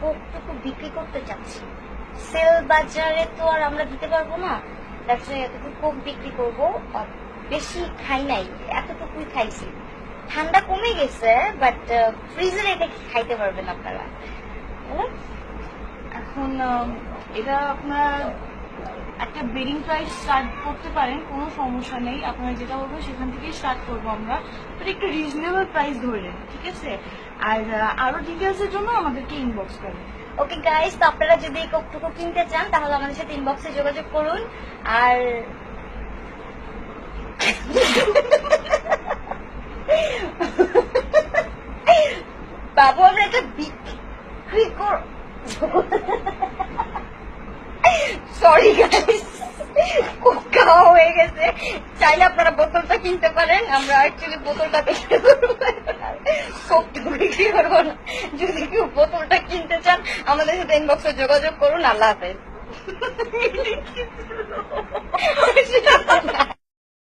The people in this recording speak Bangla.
কোকটুকু বিক্রি করতে চাচ্ছি। সেল বাজারে তো আর আমরা দিতে পারব না। জন্য এতটুকু কোক বিক্রি করব। বেশি খাই নাই, এতটুকুই খাইছি। ঠান্ডা কমে গেছে বাট ফ্রিজে রেখে খাইতে পারবেন আপনারা? এখন এটা আপনার একটা বেডিং প্রাইস স্টার্ট করতে পারেন কোনো সমস্যা নেই। আপনারা যেটা বলবেন সেখান থেকেই স্টার্ট করব আমরা। বাট একটু রিজনেবল প্রাইস ধরে ঠিক আছে? আর আহ, আরও ডিটেলসের জন্য আমাদেরকে ইনবক্স করেন। ওকে গাইস তো আপনারা যদি এই কোকটুকু কিনতে চান তাহলে আমাদের সাথে ইনবক্সে যোগাযোগ করুন। আর বাবু আমরা এটা বিক্রি কর সরি খাওয়া হয়ে গেছে। চাইলে আপনারা বোতলটা কিনতে পারেন, আমরা অ্যাকচুয়ালি বোতলটা বিক্রি করব। না। যদি কেউ বোতলটা কিনতে চান, আমাদের সাথে ইনবক্সে যোগাযোগ করুন, আল্লাহ হাফেজ।